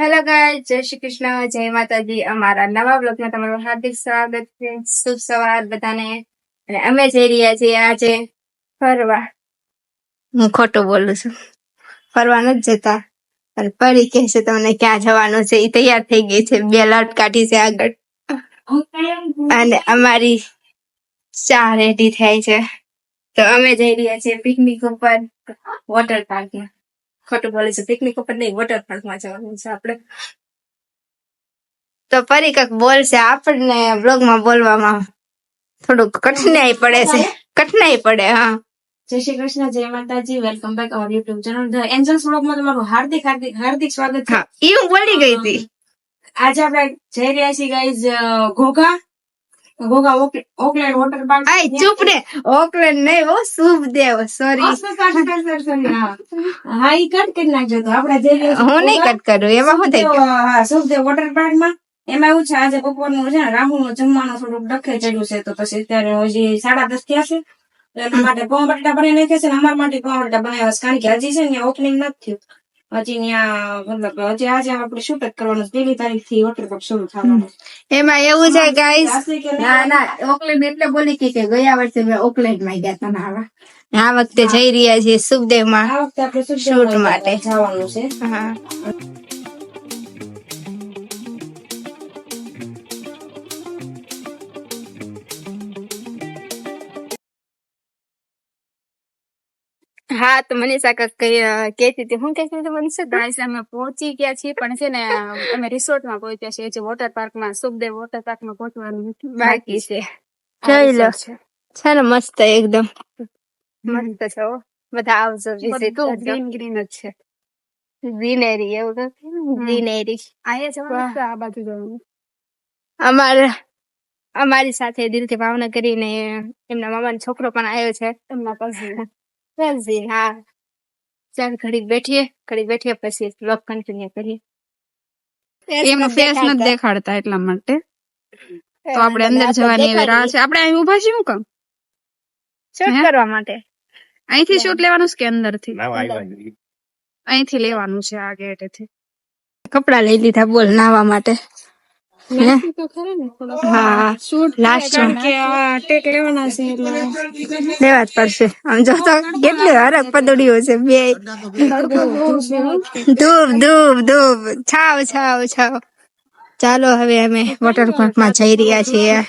Hello ગાય જય શ્રી કૃષ્ણ, જય માતાજી. અમારા નવા બ્લોગમાં તમારું હાર્દિક સ્વાગત છે. શુભ સવાર બધાને. અને અમે જઈ રહ્યા છીએ આજે ફરવા. હું ખોટું બોલું છું. ફરવા નથી જતા. પણ પરી કહે છે તમને ક્યાં જવાનું છે. એ તૈયાર થઈ ગઈ છે. બે લાટ કાઢી છે આગળ. અને અમારી ચા રેડી થાય છે. તો અમે જઈ રહ્યા છીએ પિકનિક ઉપર વોટર પાર્કમાં ખોટું બોલે છે. પિકનિક ઉપર નહીં વોટર પાર્કમાં જવાનું છે આપણે. તો ફરી કંઈક બોલશે આપણને બ્લોગમાં બોલવામાં. થોડુંક કઠિનાઈ પડે છે. કઠિનાઈ પડે હા. જય શ્રી કૃષ્ણ જય માતાજી. Welcome back our YouTube channel the angels વ્લોગમાં તમારું હાર્દિક હાર્દિક હાર્દિક સ્વાગત છે. હા એ હું બોલી ગઈ હતી. આજે આપણે જઈ રહ્યા છીએ ગાઈઝ ઘોઘા. ઓક- ઓકલેન્ડ વોટર પાર્ક આય ચૂપ રે. ઓકલેન્ડ નહીં હો શુભ સોરી હા. ઈ કટ કરી નાખજો તો આપણે જઈ હું નહીં કટ કરું એમાં શું થઈ ગયું? સુખદેવ, હા સુખદેવ વોટર પાર્કમાં. એમાં એવું છે આજે બપોરનું છે ને રાહુલ જમવાનું થોડુંક ડખે ચડ્યું છે તો પછી અત્યારે હજી સાડા દસ થયા છે. એના માટે પોવા બટાટા બનાવી નાખ્યા છે ને અમારા માટે પોવા બટાટા બનાવ્યા છે કારણ કે હજી છે ને ઓપનિંગ નથી થયું. હજી ત્યાં મતલબ હજી આજે આપણે જ કરવાનું પહેલી તારીખથી વોટર પાર્ક શરૂ થવાનું એમાં એવું છે ગાઈસ ના ના ઓકલેન્ડ એટલે બોલી કે કે ગયા વર્ષે મેં ઓકલેન્ડમાં ગયા હતા નાવા આ વખતે જઈ રહ્યા છીએ સુખદેવમાં આ વખતે આપણે શૂટ માટે. જવાનું છે. હા. હા તો મનીષા કાક કેતી હતી. હું કહેતી હતી મનીષા ગાઈસ અમે પહોંચી ગયા છીએ પણ છે ને અમે રિસોર્ટમાં પહોંચ્યા છીએ. જે વોટર પાર્કમાં સુખદેવ વોટર પાર્કમાં પહોંચવાનું બાકી છે. જોઈ લો છે. છે. ને મસ્ત એકદમ. મસ્ત છે બધા આવજો ગ્રીન ગ્રીન જ છે. ગ્રીનરી એવું તો. ગ્રીનરી અહીંયા જવાનું છે, આ બાજુ જવાનું? અમારે અમારી સાથે દિલથી ભાવના કરીને એમના મામાનો છોકરો પણ આવ્યો છે. એમના કઝિન કઝિન હા. ચાલ ઘડીક બેઠીએ ઘડીક બેઠીએ પછી બ્લોગ કન્ટિન્યુ કરીએ. એમનો ફેસ નથી દેખાડતા એટલા માટે. તો આપણે અંદર જવાની એવી રાહ છે. આપણે અહીં ઊભા છીએ શું કામ શૂટ કરવા માટે. અહીંથી શૂટ લેવાનું છે કે અંદર. થી અહીંથી લેવાનું છે આ ગેટેથી કપડા લઈ લીધા બોલ નાવા માટે. લેવા જ પડશે. આમ જો તો કેટલી હરક પદડીઓ છે. બે ધૂપ ધૂપ ધૂપ. છાવ છાવ છાવ. ચાલો હવે અમે વોટર પાર્કમાં જઈ રહ્યા છીએ.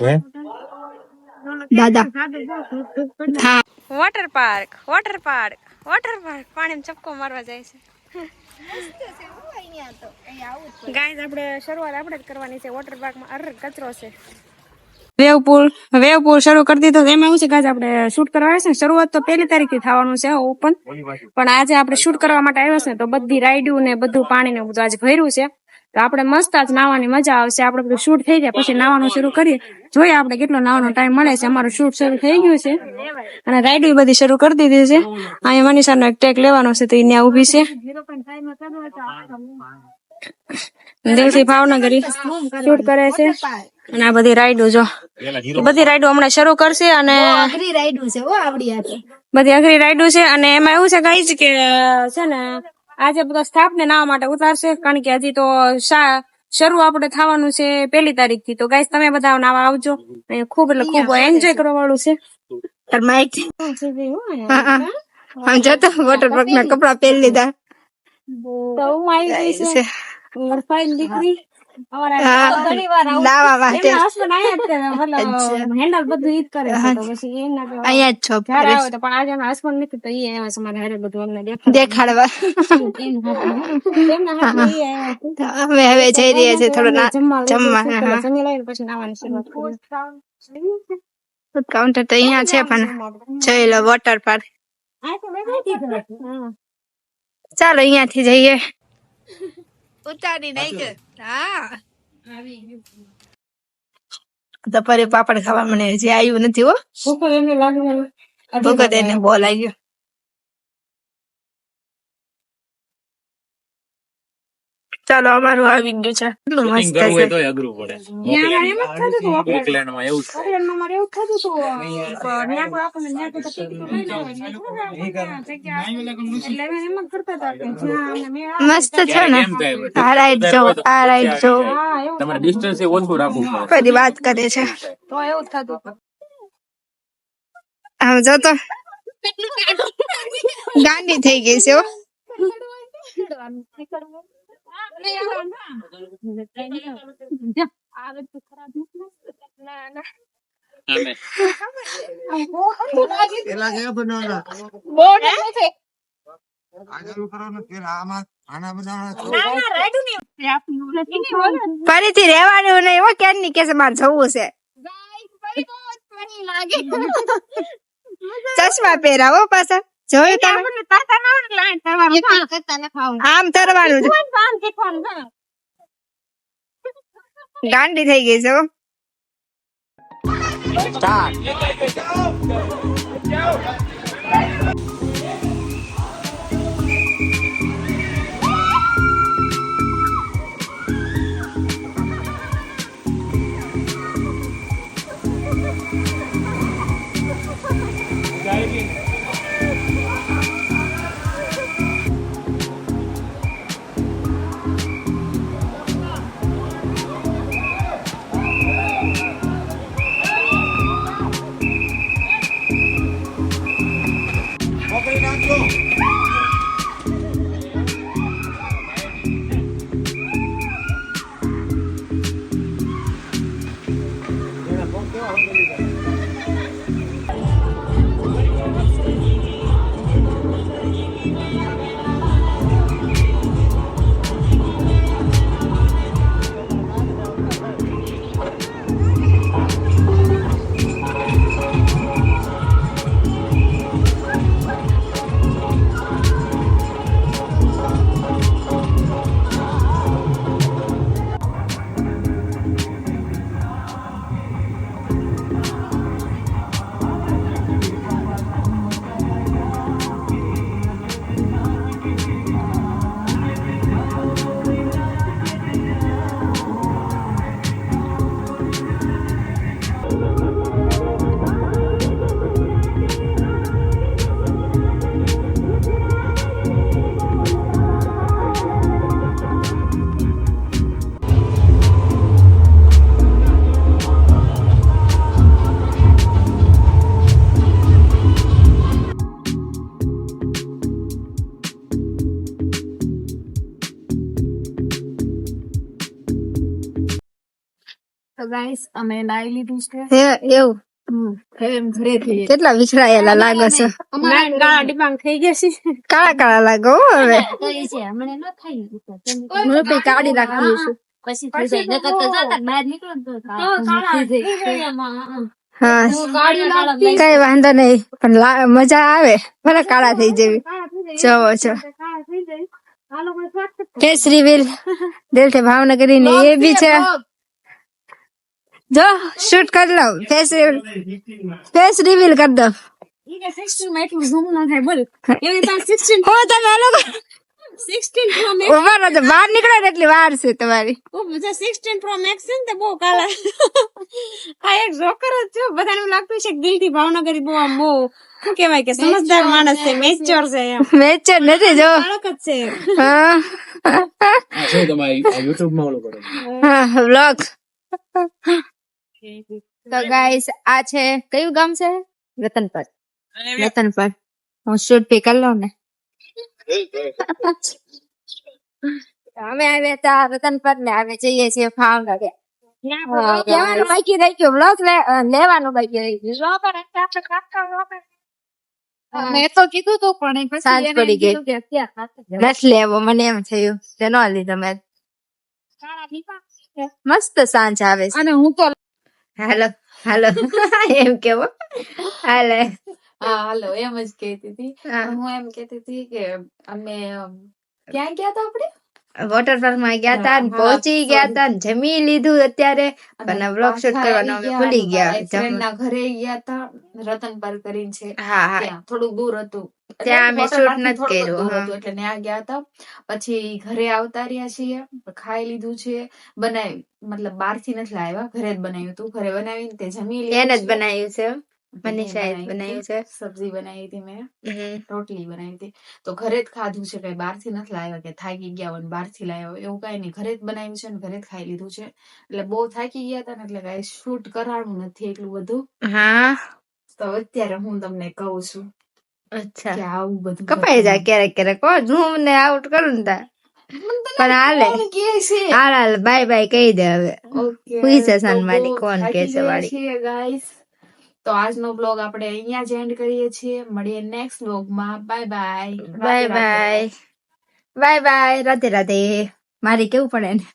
દાદા. હા. Water park water park water park. પાણીમાં ચપકો મારવા જાય છે. કરવાની છે. વોટર પાર્કમાં અર કચરો છે. વેવ પુલ શરૂ કરી દીધો. એમાં એવું શૂટ કરવા છે શરૂઆત તો પહેલી તારીખથી થવાનું છે ઓપન પણ આજે આપણે શૂટ કરવા માટે આવ્યા છે તો બધી રાઈડું ને બધું પાણી ને બધું આજે ભર્યું છે. તો આપણે મસ્ત આજ નાવાની મજા આવશે. આપણે બધું શૂટ થઈ જાય પછી નાવાનું શરૂ કરીએ. જોઈએ આપણે કેટલો નાવાનો ટાઈમ મળે છે. અમારું શૂટ શરૂ થઈ ગયું છે. અને રાઈડું બધી શરૂ કરી દીધી છે. અહીંયા મનીષાનો એક ટેક લેવાનો છે તો એ ત્યાં ઊભી છે. દિલથી ભાવનગરી શૂટ કરે છે. અને આ બધી રાઈડો જો. બધી રાઈડો હમણાં શરૂ કરશે અને બધી અઘરી રાઈડો છે. અને એમાં એવું છે કઈ કે છે ને આજે બધા સ્ટાફ ને નાવા માટે ઉતારશે કારણ કે હજી તો શરૂ આપણે થવાનું છે પેલી તારીખથી તો ગાઈસ તમે બધા નાવા આવજો. ખૂબ એટલે ખૂબ એન્જોય કરવા વાળું છે. આમ જતો વોટર પાર્ક ના કપડા પહેરી લીધા. તો હું આવી ગઈ છે. છે દીકરી દેખાડવા. અમે હવે જઈ રહ્યા થોડું જમવા. કાઉન્ટર તો અહીંયા છે પણ જોઈ લો વોટર પાર્ક. ચાલો અહીંયાથી જઈએ. ઉતારી નહીં કે હા. તો ફરી પાપડ ખાવા મને હજી આવ્યું નથી હો. ભૂખો જ એમને લાગે મને. ભગત એને બોલ ચાલો અમારું આવી ગયું છે. એટલું મસ્ત છે. તોય અઘરું પડે. ત્યાં એમ જ થતું હતું આપણે. ઓકલેન્ડમાં એવું છે. ઓકલેન્ડમાં મારે એવું થતું હતું. પણ ન્યા કોઈ આપણને ન્યા કોઈ તકલીફ નહીં અમે એમ જ કરતા હતા કે જ્યાં અમને મસ્ત છે ને. આ રાઈડ જો આ રાઈડ જો. તમારે ડિસ્ટન્સ ઓછું રાખવું પડે. બધી વાત કરે છે. તો એવું થતું આમ જો તો. ગાંડી થઈ ગઈ છે ફરીથી રેવાનું નહીં હો ક્યારની કે છે મારે જવું છે. ચશ્મા પહેરાવો પાછા. જોયું તમે? આમ તરવાનું છે. ગાંડી થઈ ગઈ છે હો. તો guys, અમે નાઈ લીધું છે. હે એવું? એમ ઘરેથી કેટલા વિછરાયેલા લાગો છો? કાળા ડિબાંગ થઈ ગયા છે. કાળા કાળા લાગો હો હવે. હું હું તો. કાઢી રાખી છું તો કાળા થઈ જાય. હા કાળી કઈ વાંધો નહીં પણ લા- મજા આવે. ભલે કાળા થઈ જવી. જોવો છો. કેસરી વિલ. દિલથી ભાવનગરી ને એ બી છે. જો શૂટ કરી લઉં. ફેસ રિવીલ ફેસ રિવીલ કરી દો ઈ કે 16 માં એટલું zoom થાય બોલ. એવી તાર 16 હો તમે આ લોકો 16 pro max. ઊભા રહો તો બહાર નીકળો ને એટલી વાર છે તમારી. સિક્સટીન બધા 16 pro max છે ને તે બહુ કાલા. આ એક જોકર જ છો બધાને લાગતું છે કે દિલથી ભાવનગરી બહુ આમ બહુ શું કેવાય કે સમજદાર માણસ છે મેચ્યોર છે એમ. મેચર નથી જો. બાળક જ છે. હા. આ યુટ્યુબમાં ઓલું કરો. હા વ્લોગ તો ગાઈસ આ છે કયું ગામ છે? રતનપર. રતનપર. હું શૂટ પી કરી લઉં ને. અમે આવ્યા હતા રતનપર ને આવે જઈએ છીએ ફાર્મ લાગે લેવાનું બાકી રહી ગયું. વ્લોગ લેવાનું બાકી રહી ગયું. મેં તો કીધું તું પણ સાંજ પડી ગઈ. નથી લેવો મને એમ થયું. તે ન લીધો મેં. મસ્ત સાંજ આવે છે. અને હું તો હાલો હાલો એમ કેવો હાલે હા હાલો એમ જ કહેતી હતી હું એમ કહેતી હતી કે અમે અમ, ક્યાં ગયા હતા આપણે વોટર પાર્કમાં ગયા હતા ને પહોંચી ગયા હતા ને જમી લીધું અત્યારે. અને વ્લોગ શૂટ કરવાનો અમે ભૂલી ગયા ના ઘરે ગયા હતા રતન પાર્ક કરીને છે. હા હા. થોડું દૂર હતું. ત્યાં અમે શૂટ નથી કર્યું, એટલે ત્યાં ગયા હતા પછી ઘરે આવતા રહ્યા છીએ ખાઈ લીધું છે. બનાવી મતલબ બહારથી નથી લાવ્યા ઘરે જ બનાવ્યું હતું. ઘરે બનાવીને તે જમી લીધું એને જ બનાવ્યું છે મેં શાયદ બનાવી બનાવ્યું છે. સબ્જી બનાવી હતી મેં. રોટલી બનાવી હતી. તો ઘરે જ ખાધું છે કઈ બહારથી નથી લાવ્યા કે થાકી ગયા હોય બહારથી લાવ્યા એવું કઈ નહીં. ઘરે જ બનાવ્યું છે ને ઘરે જ ખાઈ લીધું છે. એટલે બહુ થાકી ગયા હતા ને એટલે કઈ શૂટ કરાણું નથી એટલું બધું. હા. તો અત્યારે હું તમને કહું છું અચ્છા. કે આવું બધું કપાઈ જાય ક્યારેક ક્યારેક હો ઝૂમ ને આઉટ કરું ને પણ હાલે. હાલ હાલ બાય બાય કહી દે હવે. ઓકે હુઈ છે તો સનમાની, બહુ કોણ કે છે વાળી? ગાઈસ તો આજનો બ્લોગ આપણે અહીંયા જ એન્ડ કરીએ છીએ. મળીએ નેક્સ્ટ બ્લોગમાં bye bye bye bye bye bye Radhe Radhe. મારી કેવું પડે ને?